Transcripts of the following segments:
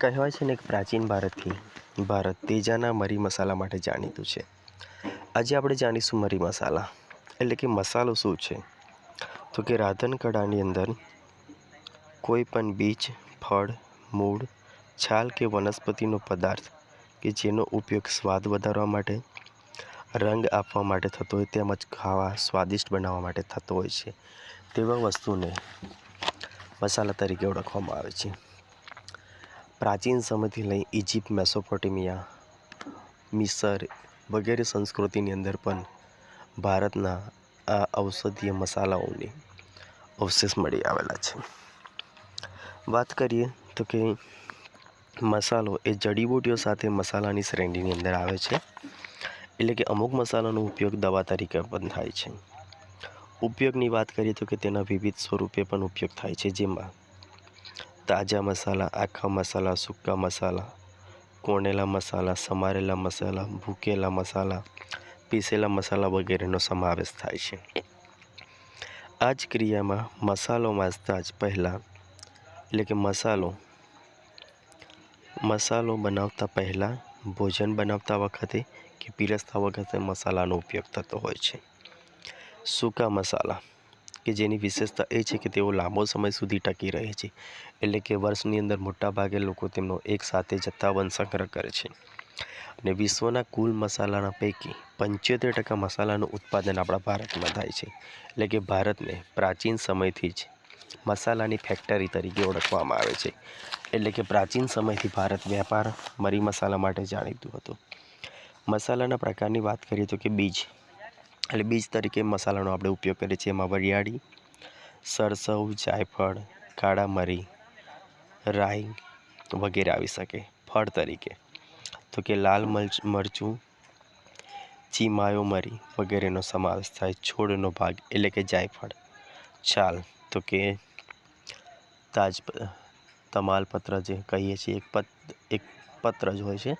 કહેવાય છે ને કે પ્રાચીન ભારતથી, ભારત તેજાના મરી મસાલા માટે જાણીતું છે. આજે આપણે જાણીશું મરી મસાલા, એટલે કે મસાલો શું છે? તો કે રાંધણ કળાની અંદર કોઈ પણ બીજ, ફળ, મૂળ, છાલ કે વનસ્પતિનો પદાર્થ કે જેનો ઉપયોગ સ્વાદ વધારવા માટે, રંગ આપવા માટે થતો હોય, તેમજ ખાવા સ્વાદિષ્ટ બનાવવા માટે થતો હોય છે, તેવા વસ્તુને મસાલા તરીકે ઓળખવામાં આવે છે. પ્રાચીન સમયથી લઈ ઇજિપ્ત મેસોપોટેમિયા, મિસર વગેરે સંસ્કૃતિની અંદર પણ ભારતના આ ઔષધીય મસાલાઓની અવશેષ મળી આવેલા છે. વાત કરીએ તો કે મસાલો એ જડીબૂટીઓ સાથે મસાલાની શ્રેણીની અંદર આવે છે. એટલે કે અમુક મસાલાનો ઉપયોગ દવા તરીકે પણ થાય છે. ઉપયોગની વાત કરીએ તો કે તેના વિવિધ સ્વરૂપે પણ ઉપયોગ થાય છે, જેમાં તાજા મસાલા, આખા મસાલા, સૂકા મસાલા, કોણેલા મસાલા, સમારેલા મસાલા, ભૂકેલા મસાલા, પીસેલા મસાલા વગેરેનો સમાવેશ થાય છે. આ જ ક્રિયામાં મસાલો વાંચતા જ પહેલાં, એટલે કે મસાલો મસાલો બનાવતા પહેલાં, ભોજન બનાવતા વખતે કે પીરસતા વખતે મસાલાનો ઉપયોગ થતો હોય છે. સૂકા મસાલા કે જેની વિશેષતા એ છે કે તેઓ લાંબો સમય સુધી ટકી રહે છે, એટલે કે વર્ષની અંદર મોટાભાગે લોકો તેમનો એકસાથે જથ્થાબંધ સંગ્રહ કરે છે. અને વિશ્વના કુલ મસાલાના પૈકી પંચોતેર ટકા મસાલાનું ઉત્પાદન આપણા ભારતમાં થાય છે, એટલે કે ભારતને પ્રાચીન સમયથી જ મસાલાની ફેક્ટરી તરીકે ઓળખવામાં આવે છે, એટલે કે પ્રાચીન સમયથી ભારત વેપાર, મરી મસાલા માટે જાણીતું હતું. મસાલાના પ્રકારની વાત કરીએ તો કે બીજ. એટલે બીજ તરીકે મસાલાનો આપણે ઉપયોગ કરીએ છીએ. એમાં વરિયાળી, સરસવ, જાયફળ કાળા મરી રાઈ વગેરે આવી શકે ફળ તરીકે. તો કે લાલ મરચ, મરચું, ચીમાયો મરી વગેરેનો સમાવેશ થાય છોડનો ભાગ એટલે કે જાયફળ. છાલ તો કે તાજ તમાલપત્ર જે કહીએ છીએ, એક પત, એક પત્ર જ હોય છે.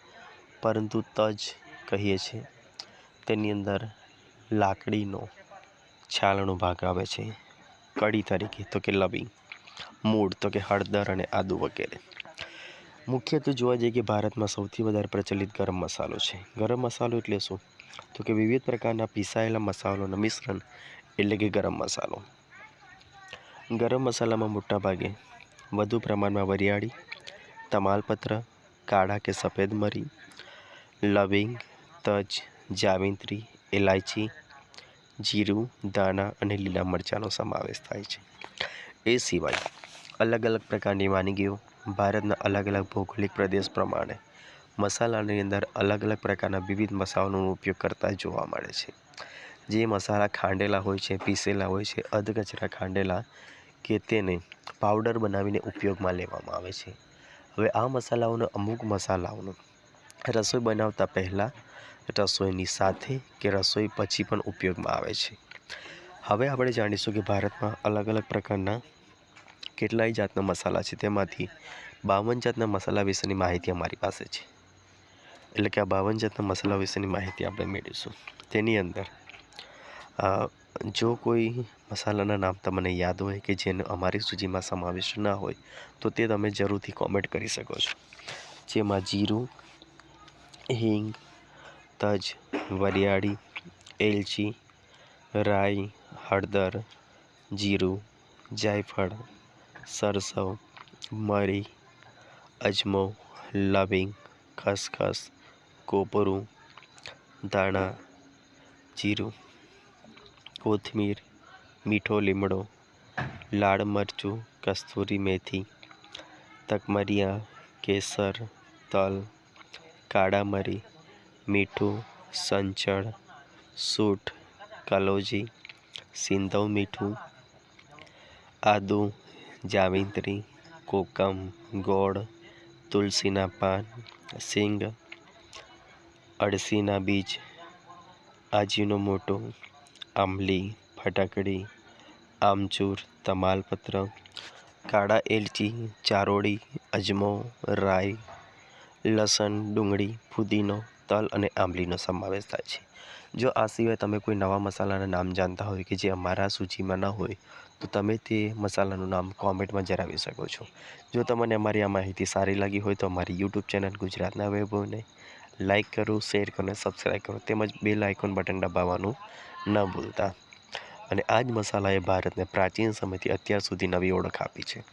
પરંતુ તજ કહીએ છીએ. તેની અંદર લાકડીનો છાલનો ભાગ આવે છે. કડી તરીકે તો કે લવિંગ, મૂળ તો કે હળદર અને આદુ વગેરે. મુખ્યત્વે જોવા જઈએ કે ભારતમાં સૌથી વધારે પ્રચલિત ગરમ મસાલો છે. ગરમ મસાલો એટલે શું? તો કે વિવિધ પ્રકારના પીસાયેલા મસાલોના મિશ્રણ એટલે કે ગરમ મસાલો. ગરમ મસાલામાં મોટાભાગે વધુ પ્રમાણમાં વરિયાળી, તમાલપત્ર, કાળા કે સફેદ મરી, લવિંગ, તજ જાવિત્રી ઇલાયચી જીરું દાણા અને લીલા મરચાંનો સમાવેશ થાય છે. એ સિવાય અલગ અલગ પ્રકારની વાનગીઓ ભારતના અલગ અલગ ભૌગોલિક પ્રદેશ પ્રમાણે મસાલાની અંદર અલગ અલગ પ્રકારના વિવિધ મસાલાનો ઉપયોગ કરતા જોવા મળે છે. જે મસાલા ખાંડેલા હોય છે, પીસેલા હોય છે, અધકચરા ખાંડેલા કે તેને પાવડર બનાવીને ઉપયોગમાં લેવામાં આવે છે. હવે આ મસાલાઓનો અમુક મસાલાઓનો રસોઈ બનાવતા પહેલાં રસોઈની સાથે કે રસોઈ પછી પણ ઉપયોગમાં આવે છે. હવે આપણે જાણીશું કે ભારતમાં અલગ અલગ પ્રકારના કેટલાય જાતના મસાલા છે. તેમાંથી બાવન જાતના મસાલા વિશેની માહિતી અમારી પાસે છે. એટલે કે આ બાવન જાતના મસાલા વિશેની માહિતી આપણે મેળવીશું. તેની અંદર જો કોઈ મસાલાના નામ તમને યાદ હોય કે જેનો અમારી સૂચિમાં સમાવેશ ના હોય, તો તે તમે જરૂરથી કોમેન્ટ કરી શકો છો. જેમાં જીરું હિંગ તજ વરિયાળી એલચી રાઈ હળદર જીરું જાયફળ સરસવ મરી અજમો લવિંગ ખસખસ કોપરું ધાણા જીરું કોથમીર મીઠો લીમડો લાળ મરચું કસ્તુરી મેથી તકમરિયા કેસર તલ કાળા મરી મીઠું, સંચળ, સૂઠ, કલોજી, સિંધવ મીઠું, આદુ જાવિત્રી કોકમ, ગોળ, તુલસીના પાન, સિંગ, અળસીના બીજ, આજીનો મોટો, આંબલી, ફટાકડી, આમચૂર, તમાલપત્ર, કાળા એલચી, ચારોળી, અજમો, રાઈ લસણ, ડુંગળી, ફુદીનો, તલ અને આંબલીનો સમાવેશ થાય છે. જો આ સિવાય તમે કોઈ નવા મસાલાના નામ જાણતા હોય કે જે અમારા સૂચિમાં ન હોય, તો તમે તે મસાલાનું નામ કોમેન્ટમાં જણાવી શકો છો. જો તમને અમારી આ માહિતી સારી લાગી હોય તો અમારી યુટ્યુબ ચેનલ ગુજરાતના વૈભવને લાઇક કરો, શેર કરો અને સબસ્ક્રાઈબ કરો. તેમજ બેલ આઇકોન બટન દબાવવાનું ન ભૂલતા. અને આ જ મસાલાએ ભારતને પ્રાચીન સમયથી અત્યાર સુધી નવી ઓળખ આપી છે.